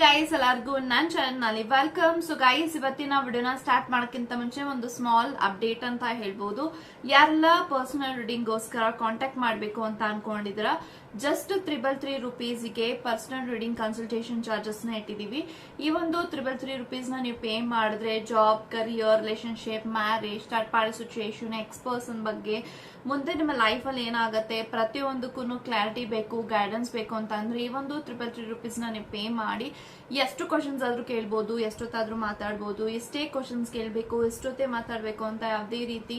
Guys ಎಲ್ಲರಿಗೂ ನನ್ನ ಚಾನಲ್ನಲ್ಲಿ ವೆಲ್ಕಮ್ ಸೊ ಗೈಸ್ ಇವತ್ತಿನ ವಿಡಿಯೋನ ಸ್ಟಾರ್ಟ್ ಮಾಡೋಕ್ಕಿಂತ ಮುಂಚೆ ಒಂದು ಸ್ಮಾಲ್ ಅಪ್ಡೇಟ್ ಅಂತ ಹೇಳ್ಬೋದು. ಯಾರೆಲ್ಲ ಪರ್ಸನಲ್ ರೀಡಿಂಗ್ಗೋಸ್ಕರ ಕಾಂಟ್ಯಾಕ್ಟ್ ಮಾಡಬೇಕು ಅಂತ ಅನ್ಕೊಂಡಿದ್ದೀರಾ ಜಸ್ಟ್ ತ್ರಿಬಲ್ ತ್ರೀ ರುಪೀಸ್ಗೆ ಪರ್ಸನಲ್ ರೀಡಿಂಗ್ ಕನ್ಸಲ್ಟೇಷನ್ ಚಾರ್ಜಸ್ನ ಇಟ್ಟಿದ್ದೀವಿ ಈ ಒಂದು ತ್ರಿಬಲ್ ತ್ರೀ ರುಪೀಸ್ನ ನೀವು ಪೇ ಮಾಡಿದ್ರೆ job career relationship marriage third party situation ex person ಬಗ್ಗೆ ಮುಂದೆ ನಿಮ್ಮ ಲೈಫಲ್ಲಿ ಏನಾಗುತ್ತೆ ಪ್ರತಿಯೊಂದಕ್ಕೂ ಕ್ಲಾರಿಟಿ ಬೇಕು ಗೈಡೆನ್ಸ್ ಬೇಕು ಅಂತ ಅಂದ್ರೆ ಈ ಒಂದು ತ್ರಿಬಲ್ ತ್ರೀ ರುಪೀಸ್ನ ನೀವು ಪೇ ಮಾಡಿ ಎಷ್ಟು ಕ್ವಶನ್ಸ್ ಆದರೂ ಕೇಳ್ಬೋದು, ಎಷ್ಟೊತ್ತಾದರೂ ಮಾತಾಡ್ಬೋದು, ಎಷ್ಟೇ ಕ್ವಶನ್ಸ್ ಕೇಳಬೇಕು, ಎಷ್ಟೊತ್ತೇ ಮಾತಾಡಬೇಕು ಅಂತ ಯಾವುದೇ ರೀತಿ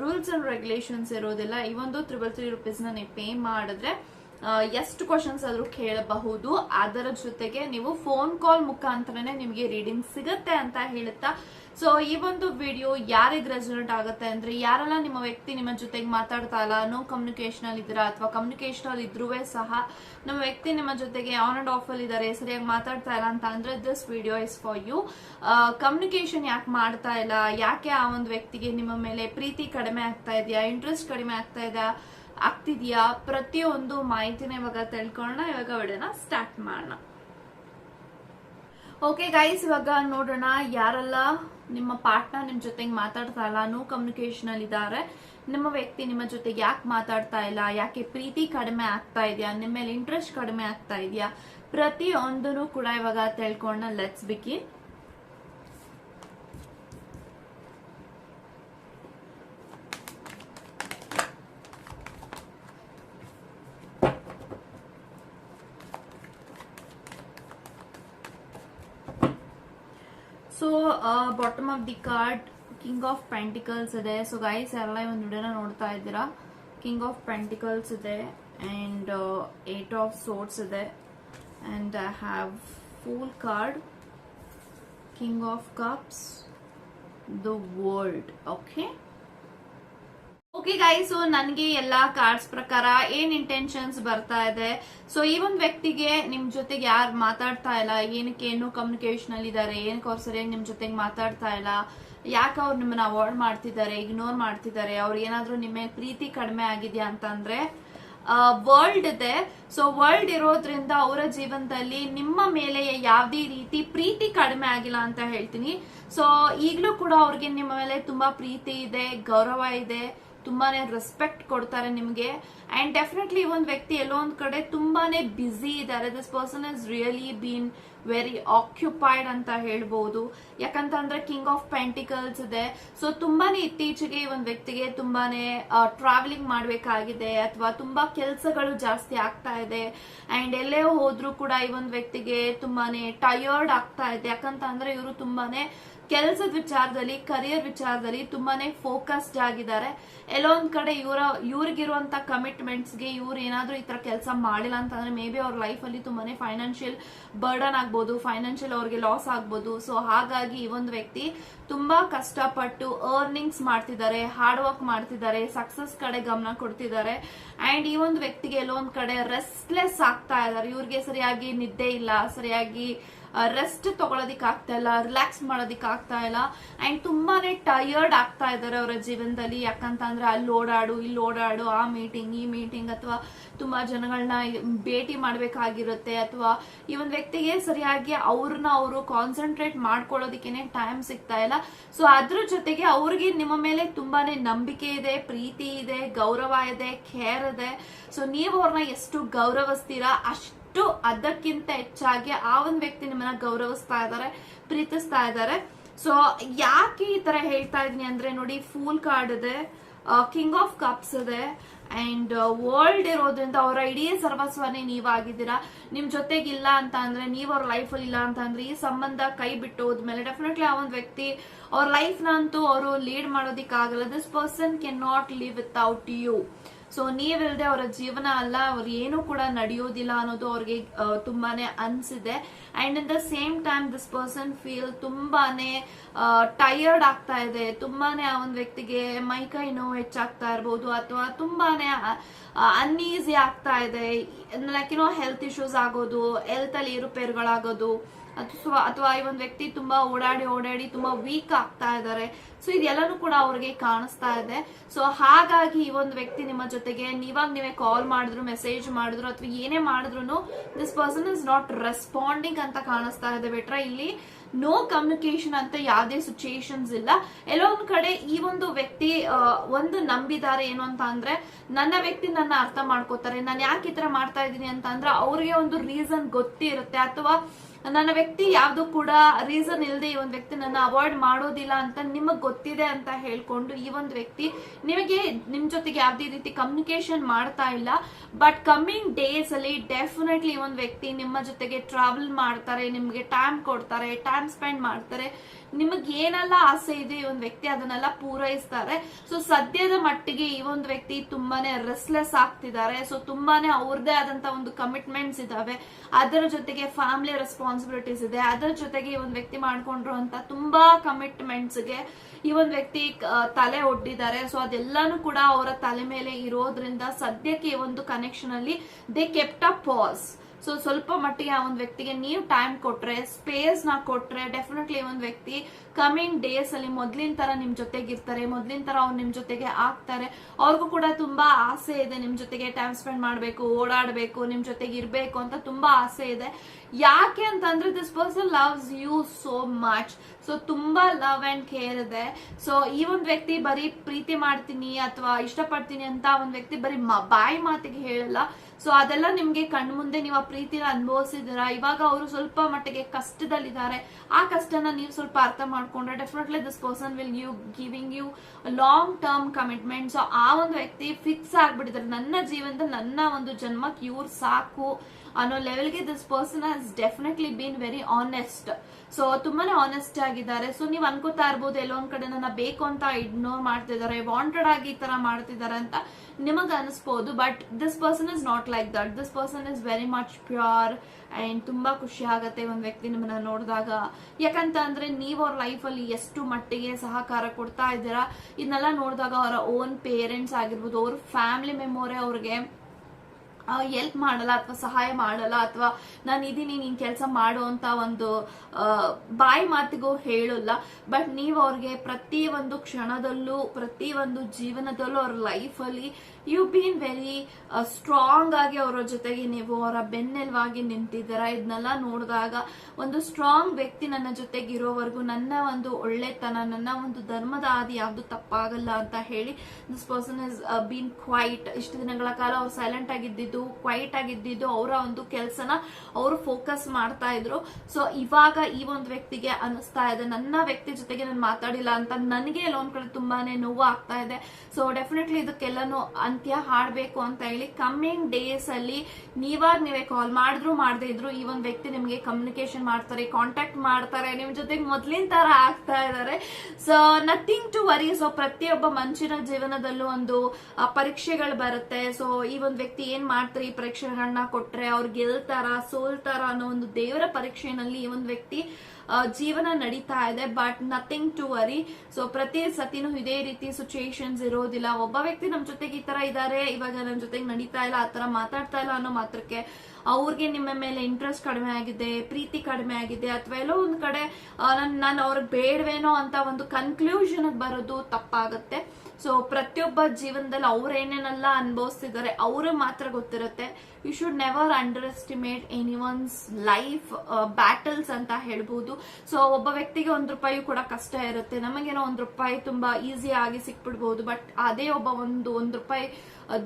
ರೂಲ್ಸ್ ಅಂಡ್ ರೆಗ್ಯುಲೇಷನ್ಸ್ ಇರೋದಿಲ್ಲ. ಈ ಒಂದು ತ್ರಿಬಲ್ ತ್ರೀ ರುಪೀಸ್ನ ನೀವು ಪೇ ಮಾಡಿದ್ರೆ ಎಷ್ಟು ಕ್ವಶನ್ಸ್ ಆದ್ರೂ ಕೇಳಬಹುದು. ಅದರ ಜೊತೆಗೆ ನೀವು ಫೋನ್ ಕಾಲ್ ಮುಖಾಂತರನೇ ನಿಮಗೆ ರೀಡಿಂಗ್ ಸಿಗುತ್ತೆ ಅಂತ ಹೇಳುತ್ತಾ ಸೊ ಈ ಒಂದು ವಿಡಿಯೋ ಯಾರಿಗೆ ರೆಸಲ್ಟ್ ಆಗುತ್ತೆ ಅಂದ್ರೆ ಯಾರೆಲ್ಲ ನಿಮ್ಮ ವ್ಯಕ್ತಿ ನಿಮ್ಮ ಜೊತೆಗೆ ಮಾತಾಡ್ತಾ ಇಲ್ಲ ನೋ ಕಮ್ಯುನಿಕೇಶನ್ ಅಲ್ಲಿ ಇದ್ದೀರಾ ಅಥವಾ ಕಮ್ಯುನಿಕೇಶನ್ ಅಲ್ಲಿ ಇದ್ರೂ ಸಹ ನಮ್ಮ ವ್ಯಕ್ತಿ ನಿಮ್ಮ ಜೊತೆಗೆ ಆನ್ ಅಂಡ್ ಆಫ್ ಅಲ್ಲಿ ಇದ್ದಾರೆ, ಸರಿಯಾಗಿ ಮಾತಾಡ್ತಾ ಇಲ್ಲ ಅಂತ ಅಂದ್ರೆ this video is for you communication ಯಾಕೆ ಮಾಡ್ತಾ ಇಲ್ಲ, ಯಾಕೆ ಆ ಒಂದು ವ್ಯಕ್ತಿಗೆ ನಿಮ್ಮ ಮೇಲೆ ಪ್ರೀತಿ ಕಡಿಮೆ ಆಗ್ತಾ ಇದೆಯಾ ಇಂಟ್ರೆಸ್ಟ್ ಕಡಿಮೆ ಆಗ್ತಾ ಇದೆಯಾ, ಆಗ್ತಿದ್ಯಾ, ಪ್ರತಿಯೊಂದು ಮಾಹಿತಿನ ಇವಾಗ ತಿಳ್ಕೊಳ್ಳೋಣ, ಇವಾಗ ವಿಡಿಯೋನ ಸ್ಟಾರ್ಟ್ ಮಾಡೋಣ. ಓಕೆ ಗೈಸ್ ಇವಾಗ ನೋಡೋಣ ಯಾರೆಲ್ಲ ನಿಮ್ಮ ಪಾರ್ಟ್ನರ್ ನಿಮ್ ಜೊತೆಗೆ ಮಾತಾಡ್ತಾ ಇಲ್ಲ ನೋ ಕಮ್ಯುನಿಕೇಶನ್ ಅಲ್ಲಿ ಇದ್ದಾರೆ. ನಿಮ್ಮ ವ್ಯಕ್ತಿ ನಿಮ್ಮ ಜೊತೆಗೆ ಯಾಕೆ ಮಾತಾಡ್ತಾ ಇಲ್ಲ, ಯಾಕೆ ಪ್ರೀತಿ ಕಡಿಮೆ ಆಗ್ತಾ ಇದೆಯಾ ನಿಮ್ಮ ಮೇಲೆ ಇಂಟ್ರೆಸ್ಟ್ ಕಡಿಮೆ ಆಗ್ತಾ ಇದೆಯಾ, ಪ್ರತಿಯೊಂದನ್ನು ಕೂಡ ಇವಾಗ ತಿಳ್ಕೊಂಡ let's pick so bottom of the card king of pentacles ಇದೆ ಸೊ ಗೈಸ್ ಎಲ್ಲ ಈ ಒಂದು ವಿಡಿಯೋನ ನೋಡ್ತಾ ಇದ್ದೀರಾ ಕಿಂಗ್ ಆಫ್ ಪೆಂಟಿಕಲ್ಸ್ ಇದೆ ಅಂಡ್ ಏಟ್ ಆಫ್ ಸೋಟ್ಸ್ ಇದೆ and I have fool card king of cups the world okay okay guys so ನನಗೆ ಎಲ್ಲಾ ಕಾರ್ಡ್ಸ್ ಪ್ರಕಾರ ಏನ್ ಇಂಟೆನ್ಷನ್ಸ್ ಬರ್ತಾ ಇದೆ? ಸೊ ಈ ಒಂದು ವ್ಯಕ್ತಿಗೆ ನಿಮ್ ಜೊತೆಗೆ ಯಾರು ಮಾತಾಡ್ತಾ ಇಲ್ಲ, ಏನಕ್ಕೆ, ಏನು ಕಮ್ಯುನಿಕೇಶನ್ ಅಲ್ಲಿ ಇದಾರೆ, ಏನಕ್ಕೆ ಅವ್ರು ಸರಿಯಾಗಿ ನಿಮ್ ಜೊತೆಗೆ ಮಾತಾಡ್ತಾ ಇಲ್ಲ, ಯಾಕೆ ಅವ್ರು ನಿಮ್ಮನ್ನ ಅವಾಯ್ಡ್ ಮಾಡ್ತಿದ್ದಾರೆ ಇಗ್ನೋರ್ ಮಾಡ್ತಿದ್ದಾರೆ, ಅವ್ರು ಏನಾದ್ರೂ ನಿಮ್ಮ ಪ್ರೀತಿ ಕಡಿಮೆ ಆಗಿದ್ಯಾ ಅಂತಂದ್ರೆ ವರ್ಲ್ಡ್ ಇದೆ. ಸೊ ವರ್ಲ್ಡ್ ಇರೋದ್ರಿಂದ ಅವರ ಜೀವನದಲ್ಲಿ ನಿಮ್ಮ ಮೇಲೆ ಯಾವುದೇ ರೀತಿ ಪ್ರೀತಿ ಕಡಿಮೆ ಆಗಿಲ್ಲ ಅಂತ ಹೇಳ್ತೀನಿ. ಸೊ ಈಗಲೂ ಕೂಡ ಅವ್ರಿಗೆ ನಿಮ್ಮ ಮೇಲೆ ತುಂಬಾ ಪ್ರೀತಿ ಇದೆ, ಗೌರವ ಇದೆ. ತುಂಬಾನೇ ರೆಸ್ಪೆಕ್ಟ್ ಕೊಡ್ತಾರೆ ನಿಮ್ಗೆ. ಅಂಡ್ ಡೆಫಿನೆಟ್ಲಿ ಒಂದ್ ವ್ಯಕ್ತಿ ಎಲ್ಲೋ ಒಂದ್ ಕಡೆ ತುಂಬಾನೇ ಬ್ಯುಸಿ ಇದ್ದಾರೆ this person is really been very occupied ಅಂತ ಹೇಳ್ಬಹುದು ಯಾಕಂತಂದ್ರೆ ಕಿಂಗ್ ಆಫ್ ಪೆಂಟಿಕಲ್ಸ್ ಇದೆ. ಸೊ ತುಂಬಾನೇ ಇತ್ತೀಚೆಗೆ ಈ ಒಂದ್ ವ್ಯಕ್ತಿಗೆ ತುಂಬಾನೇ ಟ್ರಾವೆಲಿಂಗ್ ಮಾಡ್ಬೇಕಾಗಿದೆ ಅಥವಾ ತುಂಬಾ ಕೆಲಸಗಳು ಜಾಸ್ತಿ ಆಗ್ತಾ ಇದೆ. ಅಂಡ್ ಎಲ್ಲೇ ಹೋದ್ರೂ ಕೂಡ ಈ ಒಂದ್ ವ್ಯಕ್ತಿಗೆ ತುಂಬಾನೇ ಟಯರ್ಡ್ ಆಗ್ತಾ ಇದೆ. ಯಾಕಂತ ಅಂದ್ರೆ ಇವರು ತುಂಬಾನೇ ಕೆಲಸದ ವಿಚಾರದಲ್ಲಿ ಕರಿಯರ್ ವಿಚಾರದಲ್ಲಿ ತುಂಬಾನೇ ಫೋಕಸ್ಡ್ ಆಗಿದ್ದಾರೆ. ಎಲ್ಲೋ ಒಂದ್ ಕಡೆ ಇವರ, ಇವ್ರಿಗಿರುವಂತ ಕಮಿಟ್ಮೆಂಟ್ಸ್ಗೆ ಇವ್ರು ಏನಾದ್ರೂ ಈ ತರ ಕೆಲಸ ಮಾಡಿಲ್ಲ ಅಂತಂದ್ರೆ ಮೇ ಬಿ ಅವ್ರ ಲೈಫ್ ಅಲ್ಲಿ ತುಂಬಾನೇ ಫೈನಾನ್ಷಿಯಲ್ ಬರ್ಡನ್ ಆಗ್ಬೋದು ಫೈನಾನ್ಷಿಯಲ್ ಅವ್ರಿಗೆ ಲಾಸ್ ಆಗ್ಬೋದು. ಸೊ ಹಾಗಾಗಿ ಈ ಒಂದು ವ್ಯಕ್ತಿ ತುಂಬಾ ಕಷ್ಟಪಟ್ಟು ಅರ್ನಿಂಗ್ಸ್ ಮಾಡ್ತಿದ್ದಾರೆ ಹಾರ್ಡ್ ವರ್ಕ್ ಮಾಡ್ತಿದ್ದಾರೆ ಸಕ್ಸಸ್ ಕಡೆ ಗಮನ ಕೊಡ್ತಿದ್ದಾರೆ. ಅಂಡ್ ಈ ಒಂದು ವ್ಯಕ್ತಿಗೆ ಎಲ್ಲೋ ಒಂದ್ ಕಡೆ ರೆಸ್ಟ್ಲೆಸ್ ಆಗ್ತಾ ಇದ್ದಾರೆ. ಇವ್ರಿಗೆ ಸರಿಯಾಗಿ ನಿದ್ದೆ ಇಲ್ಲ, ಸರಿಯಾಗಿ ರೆಸ್ಟ್ ತಗೊಳೋದಿಕ್ ಆಗ್ತಾ ಇಲ್ಲ ರಿಲ್ಯಾಕ್ಸ್ ಮಾಡೋದಿಕ್ ಆಗ್ತಾ ಇಲ್ಲ ಅಂಡ್ ತುಂಬಾನೇ ಟಯರ್ಡ್ ಆಗ್ತಾ ಇದ್ದಾರೆ ಅವರ ಜೀವನದಲ್ಲಿ. ಯಾಕಂತ ಅಂದ್ರೆ ಅಲ್ಲಿ ಓಡಾಡು, ಇಲ್ಲಿ ಓಡಾಡು, ಆ ಮೀಟಿಂಗ್ ಈ ಮೀಟಿಂಗ್ ಅಥವಾ ತುಂಬಾ ಜನಗಳನ್ನ ಭೇಟಿ ಮಾಡ್ಬೇಕಾಗಿರುತ್ತೆ. ಅಥವಾ ಈ ಒಂದು ವ್ಯಕ್ತಿಗೆ ಸರಿಯಾಗಿ ಅವ್ರನ್ನ ಅವರು ಕಾನ್ಸಂಟ್ರೇಟ್ ಮಾಡ್ಕೊಳ್ಳೋದಕ್ಕೇನೆ ಟೈಮ್ ಸಿಗ್ತಾ ಇಲ್ಲ ಸೊ ಅದ್ರ ಜೊತೆಗೆ ಅವ್ರಿಗೆ ನಿಮ್ಮ ಮೇಲೆ ತುಂಬಾನೇ ನಂಬಿಕೆ ಇದೆ, ಪ್ರೀತಿ ಇದೆ, ಗೌರವ ಇದೆ ಕೇರ್ ಇದೆ. ಸೊ ನೀವು ಅವ್ರನ್ನ ಎಷ್ಟು ಗೌರವಿಸ್ತೀರಾ ಅಷ್ಟು ಅಷ್ಟು ಅದಕ್ಕಿಂತ ಹೆಚ್ಚಾಗಿ ಆ ಒಂದು ವ್ಯಕ್ತಿ ನಿಮ್ಮನ್ನ ಗೌರವಿಸ್ತಾ ಇದ್ದಾರೆ, ಪ್ರೀತಿಸ್ತಾ ಇದ್ದಾರೆ. ಸೊ ಯಾಕೆ ಈ ತರ ಹೇಳ್ತಾ ಇದೀನಿ ಅಂದ್ರೆ ನೋಡಿ ಫೂಲ್ ಕಾರ್ಡ್ ಇದೆ ಕಿಂಗ್ ಆಫ್ ಕಪ್ಸ್ ಇದೆ ಅಂಡ್ ವರ್ಲ್ಡ್ ಇರೋದ್ರಿಂದ ಅವರ ಇಡೀ ಸರ್ವಸ್ವನೇ ನೀವಾಗಿದ್ದೀರಾ. ನಿಮ್ ಜೊತೆಗಿಲ್ಲ ಅಂತ ಅಂದ್ರೆ, ನೀವ್ ಅವ್ರ ಲೈಫ್ ಅಲ್ಲಿ ಇಲ್ಲ ಅಂತ ಅಂದ್ರೆ, ಈ ಸಂಬಂಧ ಕೈ ಬಿಟ್ಟು ಹೋದ್ಮೇಲೆ ಡೆಫಿನೆಟ್ಲಿ ಆ ಒಂದು ವ್ಯಕ್ತಿ ಅವ್ರ ಲೈಫ್ನ ಅಂತೂ ಅವರು lead ಮಾಡೋದಿಕ್ಕಾಗಲ್ಲ. This person can not live without you so ನೀವಿಲ್ದೆ ಅವರ ಜೀವನ ಅಲ್ಲ, ಅವ್ರು ಏನು ಕೂಡ ನಡೆಯೋದಿಲ್ಲ ಅನ್ನೋದು ಅವ್ರಿಗೆ ತುಂಬಾನೇ ಅನ್ಸಿದೆ. And in the same time this person feel ತುಂಬಾನೇ ಟಯರ್ಡ್ ಆಗ್ತಾ ಇದೆ. ತುಂಬಾನೇ ಆ ಒಂದು ವ್ಯಕ್ತಿಗೆ ಮೈಕೈ ನೋವು ಹೆಚ್ಚಾಗ್ತಾ ಇರ್ಬೋದು ಅಥವಾ ತುಂಬಾನೇ ಅನ್ಈಸಿ ಆಗ್ತಾ ಇದೆ. ಲೈಕ್ ಏನೋ ಹೆಲ್ತ್ ಇಶ್ಯೂಸ್ ಆಗೋದು ಹೆಲ್ತ್ ಅಲ್ಲಿ ಏರುಪೇರುಗಳಾಗೋದು ಅಥವಾ ಅಥವಾ ಈ ಒಂದು ವ್ಯಕ್ತಿ ತುಂಬಾ ಓಡಾಡಿ ಓಡಾಡಿ ತುಂಬಾ ವೀಕ್ ಆಗ್ತಾ ಇದ್ದಾರೆ. ಸೊ ಇದೆಲ್ಲನೂ ಕೂಡ ಅವ್ರಿಗೆ ಕಾಣಿಸ್ತಾ ಇದೆ. ಸೊ ಹಾಗಾಗಿ ಈ ಒಂದು ವ್ಯಕ್ತಿ ನಿಮ್ಮ ಜೊತೆಗೆ ನೀವಾಗ ನೀವೇ ಕಾಲ್ ಮಾಡಿದ್ರು ಮೆಸೇಜ್ ಮಾಡಿದ್ರು, ಅಥವಾ ಏನೇ ಮಾಡಿದ್ರು this person is not responding ಅಂತ ಕಾಣಿಸ್ತಾ ಇದೆ ಬಿಟ್ರೆ ಇಲ್ಲಿ ನೋ ಕಮ್ಯುನಿಕೇಶನ್ ಅಂತ ಯಾವುದೇ ಸಿಚುಯೇಷನ್ಸ್ ಇಲ್ಲ. ಎಲ್ಲೋ ಕಡೆ ಈ ಒಂದು ವ್ಯಕ್ತಿ ಒಂದು ನಂಬಿದ್ದಾರೆ ಏನು ಅಂತ ಅಂದ್ರೆ ನನ್ನ ವ್ಯಕ್ತಿ ನನ್ನ ಅರ್ಥ ಮಾಡ್ಕೋತಾರೆ. ನಾನು ಯಾಕೆ ಈ ತರ ಮಾಡ್ತಾ ಇದ್ದೀನಿ ಅಂತ ಅಂದ್ರೆ ಅವ್ರಿಗೆ ಒಂದು ರೀಸನ್ ಗೊತ್ತಿರುತ್ತೆ. ಅಥವಾ ನನ್ನ ವ್ಯಕ್ತಿ ಯಾವ್ದು ಕೂಡ ರೀಸನ್ ಇಲ್ಲದೆ ಈ ಒಂದು ವ್ಯಕ್ತಿ ನನ್ನ ಅವಾಯ್ಡ್ ಮಾಡೋದಿಲ್ಲ ಅಂತ ನಿಮಗ್ ಗೊತ್ತಿದೆ ಅಂತ ಹೇಳ್ಕೊಂಡು ಈ ಒಂದು ವ್ಯಕ್ತಿ ನಿಮಗೆ ನಿಮ್ ಜೊತೆಗೆ ಯಾವ್ದೇ ರೀತಿ ಕಮ್ಯುನಿಕೇಶನ್ ಮಾಡ್ತಾ ಇಲ್ಲ. ಬಟ್ ಕಮ್ಮಿಂಗ್ ಡೇಸ್ ಅಲ್ಲಿ ಡೆಫಿನೆಟ್ಲಿ ಈ ಒಂದು ವ್ಯಕ್ತಿ ನಿಮ್ಮ ಜೊತೆಗೆ ಟ್ರಾವೆಲ್ ಮಾಡ್ತಾರೆ, ನಿಮ್ಗೆ ಟೈಮ್ ಕೊಡ್ತಾರೆ ಟೈಮ್ ಸ್ಪೆಂಡ್ ಮಾಡ್ತಾರೆ. ನಿಮಗೆ ಏನೆಲ್ಲ ಆಸೆ ಇದೆ, ಈ ಒಂದು ವ್ಯಕ್ತಿ ಅದನ್ನೆಲ್ಲ ಪೂರೈಸ್ತಾರೆ. ಸೊ ಸದ್ಯದ ಮಟ್ಟಿಗೆ ಈ ಒಂದು ವ್ಯಕ್ತಿ ತುಂಬಾನೇ ರೆಸ್ಲೆಸ್ ಆಗ್ತಿದ್ದಾರೆ. ಸೊ ತುಂಬಾನೇ ಅವ್ರದೇ ಆದಂತ ಒಂದು ಕಮಿಟ್ಮೆಂಟ್ಸ್ ಇದಾವೆ. ಅದರ ಜೊತೆಗೆ ಫ್ಯಾಮಿಲಿ ರೆಸ್ಪಾನ್ಸಿಬಿಲಿಟೀಸ್ ಇದೆ. ಅದರ ಜೊತೆಗೆ ಈ ಒಂದು ವ್ಯಕ್ತಿ ಮಾಡ್ಕೊಂಡ್ರು ಅಂತ ತುಂಬಾ ಕಮಿಟ್ಮೆಂಟ್ಸ್ಗೆ ಈ ಒಂದು ವ್ಯಕ್ತಿ ತಲೆ ಒಡ್ಡಿದ್ದಾರೆ. ಸೊ ಅದೆಲ್ಲಾನು ಕೂಡ ಅವರ ತಲೆ ಮೇಲೆ ಇರೋದ್ರಿಂದ ಸದ್ಯಕ್ಕೆ ಈ ಒಂದು ಕನೆಕ್ಷನ್ ಅಲ್ಲಿ they kept a pause so ಸ್ವಲ್ಪ ಮಟ್ಟಿಗೆ ಆ ಒಂದು ವ್ಯಕ್ತಿಗೆ ನೀವು ಟೈಮ್ ಕೊಟ್ರೆ ಸ್ಪೇಸ್ನ ಕೊಟ್ರೆ ಡೆಫಿನೆಟ್ಲಿ ಒಂದು ವ್ಯಕ್ತಿ ಕಮಿಂಗ್ ಡೇಸ್ ಅಲ್ಲಿ ಮೊದ್ಲಿನ ತರ ನಿಮ್ ಜೊತೆಗೆ ಇರ್ತಾರೆ, ಮೊದ್ಲಿನ ತರ ಅವ್ರು ನಿಮ್ ಜೊತೆಗೆ ಆಗ್ತಾರೆ. ಅವ್ರಿಗೂ ಕೂಡ ತುಂಬಾ ಆಸೆ ಇದೆ ನಿಮ್ ಜೊತೆಗೆ ಟೈಮ್ ಸ್ಪೆಂಡ್ ಮಾಡ್ಬೇಕು, ಓಡಾಡಬೇಕು, ನಿಮ್ ಜೊತೆಗೆ ಇರ್ಬೇಕು ಅಂತ ತುಂಬಾ ಆಸೆ ಇದೆ. ಯಾಕೆ ಅಂತಂದ್ರೆ this person loves you so much so ತುಂಬಾ ಲವ್ ಅಂಡ್ ಕೇರ್ ಇದೆ. ಸೊ ಈ ಒಂದು ವ್ಯಕ್ತಿ ಬರೀ ಪ್ರೀತಿ ಮಾಡ್ತೀನಿ ಅಥವಾ ಇಷ್ಟಪಡ್ತೀನಿ ಅಂತ ಒಂದ್ ವ್ಯಕ್ತಿ ಬರೀ ಬಾಯಿ ಮಾತಿಗೆ ಹೇಳಲ್ಲ. ಸೊ ಅದೆಲ್ಲ ನಿಮ್ಗೆ ಕಣ್ ಮುಂದೆ ನೀವು ಆ ಪ್ರೀತಿನ ಅನುಭವಿಸಿದಿರಾ ಇವಾಗ ಅವರು ಸ್ವಲ್ಪ ಮಟ್ಟಿಗೆ ಕಷ್ಟದಲ್ಲಿದ್ದಾರೆ. ಆ ಕಷ್ಟನ ನೀವು ಸ್ವಲ್ಪ ಅರ್ಥ ಮಾಡ್ಕೊಂಡ್ರೆ definitely this person will you giving you long term commitment so ಆ ಒಂದು ವ್ಯಕ್ತಿ ಫಿಕ್ಸ್ ಆಗ್ಬಿಟ್ಟಿದ್ದಾರೆ ನನ್ನ ಜೀವನದ ನನ್ನ ಒಂದು ಜನ್ಮಕ್ಕೆ ಇವ್ರು ಸಾಕು. ಅನ್ನೋ ಲೆವೆಲ್ಗೆ this person has definitely been very honest so ತುಂಬಾನೇ ಆನೆಸ್ಟ್ ಆಗಿದ್ದಾರೆ. ಸೊ ನೀವು ಅನ್ಕೋತಾ ಇರ್ಬೋದು, ಎಲ್ಲೋ ಒಂದ್ ಕಡೆ ನನ್ನ ಬೇಕು ಅಂತ ಇಗ್ನೋರ್ ಮಾಡ್ತಿದ್ದಾರೆ ವಾಂಟೆಡ್ ಆಗಿ ಈ ತರ ಮಾಡ್ತಿದ್ದಾರೆ ಅಂತ ನಿಮಗೆ ಅನಿಸ್ಬೋದು but this person is not like that this person is very much pure and ತುಂಬಾ ಖುಷಿ ಆಗತ್ತೆ ಒಂದ್ ವ್ಯಕ್ತಿ ನಿಮ್ಮನ್ನ ನೋಡಿದಾಗ. ಯಾಕಂತ ಅಂದ್ರೆ ನೀವು ಅವ್ರ ಲೈಫ್ ಅಲ್ಲಿ ಎಷ್ಟು ಮಟ್ಟಿಗೆ ಸಹಕಾರ ಕೊಡ್ತಾ ಇದ್ದೀರಾ, ಇದನ್ನೆಲ್ಲ ನೋಡಿದಾಗ ಅವರ ಓನ್ ಪೇರೆಂಟ್ಸ್ ಆಗಿರ್ಬೋದು, ಅವ್ರ ಫ್ಯಾಮಿಲಿ ಮೆಮೊರಿ ಅವ್ರಿಗೆ ಎಲ್ಪ್ ಮಾಡಲ್ಲ ಅಥವಾ ಸಹಾಯ ಮಾಡಲ್ಲ ಅಥವಾ ನಾನು ಇದೀನಿ, ನೀನ್ ಕೆಲಸ ಮಾಡು ಅಂತ ಒಂದು ಬಾಯಿ ಮಾತಿಗೂ ಹೇಳಲ್ಲ. ಬಟ್ ನೀವು ಅವ್ರಿಗೆ ಪ್ರತಿ ಒಂದು ಕ್ಷಣದಲ್ಲೂ, ಪ್ರತಿ ಒಂದು ಜೀವನದಲ್ಲೂ ಅವ್ರ ಲೈಫಲ್ಲಿ ಯು ಬೀನ್ ವೆರಿ ಸ್ಟ್ರಾಂಗ್ ಆಗಿ ಅವರ ಜೊತೆಗೆ ನೀವು ಅವರ ಬೆನ್ನೆಲುವಾಗಿ ನಿಂತಿದ್ದೀರಾ. ಇದನ್ನೆಲ್ಲ ನೋಡಿದಾಗ ಒಂದು ಸ್ಟ್ರಾಂಗ್ ವ್ಯಕ್ತಿ ನನ್ನ ಜೊತೆಗೆ ಇರೋವರೆಗೂ ನನ್ನ ಒಂದು ಒಳ್ಳೆತನ, ನನ್ನ ಒಂದು ಧರ್ಮದ ಆದಿ ಯಾವುದು ತಪ್ಪಾಗಲ್ಲ ಅಂತ ಹೇಳಿ this person is been quite ಇಷ್ಟು ದಿನಗಳ ಕಾಲ ಅವ್ರು ಸೈಲೆಂಟ್ ಆಗಿದ್ದಿದ್ದು ಕ್ವೈಟ್ ಆಗಿದ್ದಿದ್ದು, ಅವರ ಒಂದು ಕೆಲಸನ ಅವರು ಫೋಕಸ್ ಮಾಡ್ತಾ ಇದ್ರು. ಸೊ ಇವಾಗ ಈ ಒಂದು ವ್ಯಕ್ತಿಗೆ ಅನಿಸ್ತಾ ಇದೆ. ನನ್ನ ವ್ಯಕ್ತಿ ಜೊತೆಗೆ ನಾನು ಮಾತಾಡಿಲ್ಲ ಅಂತ ನನಗೆ ಲೋನ್ ಕಡೆ ತುಂಬಾನೇ ನೋವು ಆಗ್ತಾ ಇದೆ. ಸೊ ಡೆಫಿನೆಟ್ಲಿ ಇದಕ್ಕೆಲ್ಲನೂ ಅಂತ್ಯ ಹಾಡ್ಬೇಕು ಅಂತ ಹೇಳಿ ಕಮ್ಮಿಂಗ್ ಡೇಸ್ ಅಲ್ಲಿ ನೀವಾಗ ನೀವೇ ಕಾಲ್ ಮಾಡಿದ್ರು, ಮಾಡದೇ ಇದ್ರು, ಈ ಒಂದು ವ್ಯಕ್ತಿ ನಿಮಗೆ ಕಮ್ಯುನಿಕೇಶನ್ ಮಾಡ್ತಾರೆ ಕಾಂಟ್ಯಾಕ್ಟ್ ಮಾಡ್ತಾರೆ, ನಿಮ್ ಜೊತೆಗೆ ಮೊದ್ಲಿನ ತರ ಆಗ್ತಾ ಇದಾರೆ. So nothing to worry so ಪ್ರತಿಯೊಬ್ಬ ಮನುಷ್ಯನ ಜೀವನದಲ್ಲೂ ಒಂದು ಪರೀಕ್ಷೆಗಳು ಬರುತ್ತೆ. ಸೊ ಈ ಒಂದು ವ್ಯಕ್ತಿ ಏನ್ ಮಾಡ್ತಾರೆ, ಈ ಪರೀಕ್ಷೆಗಳನ್ನ ಕೊಟ್ರೆ ಅವ್ರು ಗೆಲ್ತಾರ, ಸೋಲ್ತಾರ ಅನ್ನೋ ಒಂದು ದೇವರ ಪರೀಕ್ಷೆನಲ್ಲಿ ಈ ಒಂದು ವ್ಯಕ್ತಿ ಜೀವನ ನಡೀತಾ ಇದೆ but nothing to worry so ಪ್ರತಿ ಸತಿನೂ ಇದೇ ರೀತಿ ಸಿಚುಯೇಷನ್ಸ್ ಇರೋದಿಲ್ಲ. ಒಬ್ಬ ವ್ಯಕ್ತಿ ನಮ್ ಜೊತೆಗೆ ಈ ತರ ಇದಾರೆ, ಇವಾಗ ನಮ್ಮ ಜೊತೆಗೆ ನಡೀತಾ ಇಲ್ಲ, ಆ ತರ ಮಾತಾಡ್ತಾ ಇಲ್ಲ ಅನ್ನೋ ಮಾತ್ರಕ್ಕೆ ಅವ್ರಿಗೆ ನಿಮ್ಮ ಮೇಲೆ ಇಂಟ್ರೆಸ್ಟ್ ಕಡಿಮೆ ಆಗಿದೆ, ಪ್ರೀತಿ ಕಡಿಮೆ ಆಗಿದೆ ಅಥವಾ ಎಲ್ಲೋ ಒಂದು ಕಡೆ ನನ್ ನಾನು ಅವ್ರಿಗೆ ಬೇಡವೇನೋ ಅಂತ ಒಂದು ಕನ್ಕ್ಲೂಷನ್ ಬರೋದು ತಪ್ಪಾಗುತ್ತೆ. ಸೊ ಪ್ರತಿಯೊಬ್ಬ ಜೀವನದಲ್ಲಿ ಅವ್ರು ಏನೇನೆಲ್ಲ ಅನುಭವಿಸ್ತಿದ್ದಾರೆ ಅವ್ರ ಮಾತ್ರ ಗೊತ್ತಿರುತ್ತೆ. You should never underestimate any one's life battles ಅಂತ ಹೇಳ್ಬೋದು. ಸೊ ಒಬ್ಬ ವ್ಯಕ್ತಿಗೆ ಒಂದ್ ರೂಪಾಯಿ ಕೂಡ ಕಷ್ಟ ಇರುತ್ತೆ. ನಮಗೇನೋ ಒಂದ್ ರೂಪಾಯಿ ತುಂಬಾ ಈಸಿ ಆಗಿ ಸಿಕ್ಬಿಡ್ಬಹುದು ಬಟ್ ಅದೇ ಒಬ್ಬ ಒಂದು ಒಂದ್ ರೂಪಾಯಿ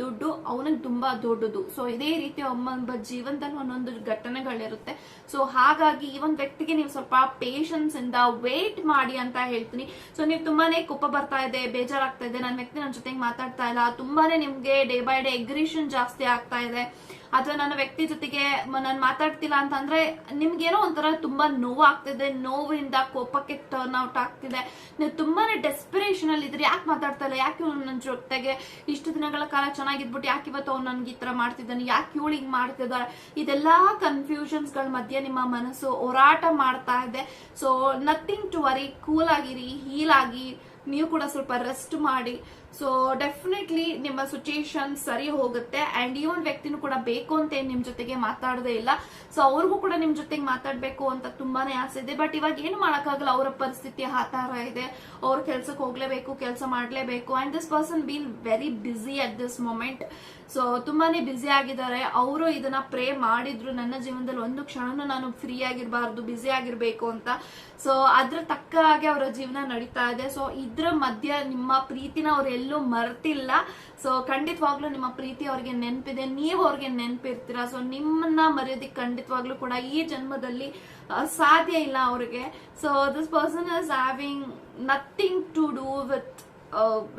ದುಡ್ಡು ಅವನಿಗೆ ತುಂಬಾ ದೊಡ್ಡದು. ಸೊ ಇದೇ ರೀತಿ ಒಬ್ಬೊಬ್ಬ ಜೀವನದಲ್ಲಿ ಒಂದೊಂದು ಘಟನೆಗಳಿರುತ್ತೆ. ಸೊ ಹಾಗಾಗಿ ಈ ಒಂದು ವ್ಯಕ್ತಿಗೆ ನೀವು ಸ್ವಲ್ಪ ಪೇಷನ್ಸ್ ಇಂದ ವೇಟ್ ಮಾಡಿ ಅಂತ ಹೇಳ್ತೀನಿ. ಸೊ ನೀವು ತುಂಬಾನೇ ಕೋಪ ಬರ್ತಾ ಇದೆ, ಬೇಜಾರಾಗ್ತಾ ಇದೆ. ನನ್ನ ವ್ಯಕ್ತಿ ನನ್ನ ಜೊತೆಗೆ ಮಾತಾಡ್ತಾ ಇಲ್ಲ. ತುಂಬಾನೇ ನಿಮ್ಗೆ ಡೇ ಬೈ ಡೇ ಎಗ್ರಿಷನ್ ಜಾಸ್ತಿ ಆಗ್ತಾ ಇದೆ. ಅಥವಾ ನನ್ನ ವ್ಯಕ್ತಿ ಜೊತೆಗೆ ನಾನು ಮಾತಾಡ್ತಿಲ್ಲ ಅಂತಂದ್ರೆ ನಿಮ್ಗೇನೋ ಒಂಥರ ತುಂಬಾ ನೋವು ಆಗ್ತಿದೆ ನೋವಿಂದ ಕೋಪಕ್ಕೆ ಟರ್ನ್ ಔಟ್ ಆಗ್ತಿದೆ. ನೀವು ತುಂಬಾನೇ ಡೆಸ್ಪಿರೇಷನ್ ಅಲ್ಲಿ ಇದ್ರಿ ಯಾಕೆ ಮಾತಾಡ್ತಾ ಇಲ್ಲ? ಯಾಕೆ ನನ್ನ ಜೊತೆಗೆ ಇಷ್ಟು ದಿನಗಳ ಕಾಲ ಚೆನ್ನಾಗಿದ್ಬಿಟ್ಟು ಯಾಕೆ ಇವತ್ತು ಅವ್ನು ನನ್ಗೆ ಈ ತರ ಮಾಡ್ತಿದ್ದಾನೆ? ಯಾಕೆ ಇವಳು ಹಿಂಗ್ ಮಾಡ್ತಿದ್ದಾರೆ ಇದೆಲ್ಲಾ ಕನ್ಫ್ಯೂಷನ್ಸ್ಗಳ ಮಧ್ಯೆ ನಿಮ್ಮ ಮನಸ್ಸು ಹೋರಾಟ ಮಾಡ್ತಾ ಇದೆ. So nothing to worry cool ಆಗಿರಿ ಹೀಲ್ ಆಗಿ. ನೀವು ಕೂಡ ಸ್ವಲ್ಪ ರೆಸ್ಟ್ ಮಾಡಿ. ಸೊ ಡೆಫಿನೆಟ್ಲಿ ನಿಮ್ಮ ಸಿಚುಯೇಷನ್ ಸರಿ ಹೋಗುತ್ತೆ ಅಂಡ್ ಈ ಒಂದು ವ್ಯಕ್ತಿನೂ ಕೂಡ ಬೇಕು ಅಂತ ಏನ್ ನಿಮ್ ಜೊತೆಗೆ ಮಾತಾಡದೇ ಇಲ್ಲ. ಸೊ ಅವ್ರಿಗೂ ಕೂಡ ನಿಮ್ ಜೊತೆಗೆ ಮಾತಾಡ್ಬೇಕು ಅಂತ ತುಂಬಾನೇ ಆಸೆ ಇದೆ. ಬಟ್ ಇವಾಗ ಏನು ಮಾಡಕ್ಕಾಗಲ್ಲ? ಅವರ ಪರಿಸ್ಥಿತಿ ಥರ ಇದೆ. ಅವ್ರ ಕೆಲ್ಸಕ್ಕೆ ಹೋಗ್ಲೇಬೇಕು, ಕೆಲಸ ಮಾಡ್ಲೇಬೇಕು and this person been very busy at this moment so ತುಂಬಾನೇ ಬ್ಯುಸಿ ಆಗಿದ್ದಾರೆ. ಅವರು ಇದನ್ನ ಪ್ರೇ ಮಾಡಿದ್ರು. ನನ್ನ ಜೀವನದಲ್ಲಿ ಒಂದು ಕ್ಷಣನೂ ನಾನು ಫ್ರೀ ಆಗಿರಬಾರ್ದು ಬ್ಯುಸಿ ಆಗಿರ್ಬೇಕು ಅಂತ. ಸೊ ಅದ್ರ ತಕ್ಕ ಹಾಗೆ ಅವರ ಜೀವನ ನಡೀತಾ ಇದೆ. ಸೊ ಇದ್ರ ಮಧ್ಯ ನಿಮ್ಮ ಪ್ರೀತಿನ ಅವ್ರು ಎಲ್ಲೂ ಮರ್ತಿಲ್ಲ. ಸೊ ಖಂಡಿತವಾಗ್ಲೂ ನಿಮ್ಮ ಪ್ರೀತಿ ಅವ್ರಿಗೆ ನೆನಪಿದೆ. ನೀವು ಅವ್ರಿಗೆ ನೆನಪಿರ್ತೀರಾ. ಸೊ ನಿಮ್ಮನ್ನ ಮರೆಯೋದಿಕ್ ಖಂಡಿತವಾಗ್ಲೂ ಕೂಡ ಈ ಜನ್ಮದಲ್ಲಿ ಸಾಧ್ಯ ಇಲ್ಲ ಅವ್ರಿಗೆ. So this person is having nothing to do with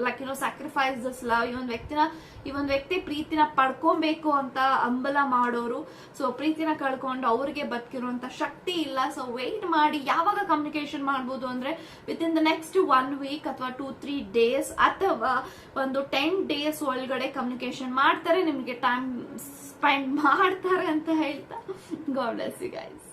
like no sacrifices love ಈ ಒಂದು ವ್ಯಕ್ತಿನ, ಈ ಒಂದು ವ್ಯಕ್ತಿ ಪ್ರೀತಿನ ಪಡ್ಕೊಬೇಕು ಅಂತ ಅಂಬಲ ಮಾಡೋರು ಸೊ ಪ್ರೀತಿನ ಕಳ್ಕೊಂಡು ಅವ್ರಿಗೆ ಬದುಕಿರುವಂತ ಶಕ್ತಿ ಇಲ್ಲ ಸೊ ವೆಯ್ಟ್ ಮಾಡಿ, ಯಾವಾಗ ಕಮ್ಯುನಿಕೇಶನ್ ಮಾಡ್ಬೋದು ಅಂದ್ರೆ within the next one week ಅಥವಾ ಟೂ ತ್ರೀ ಡೇಸ್ ಅಥವಾ ಒಂದು ಟೆನ್ ಡೇಸ್ ಒಳಗಡೆ ಕಮ್ಯುನಿಕೇಶನ್ ಮಾಡ್ತಾರೆ, ನಿಮಗೆ ಟೈಮ್ ಸ್ಪೆಂಡ್ ಮಾಡ್ತಾರೆ ಅಂತ ಹೇಳ್ತಾ. God you guys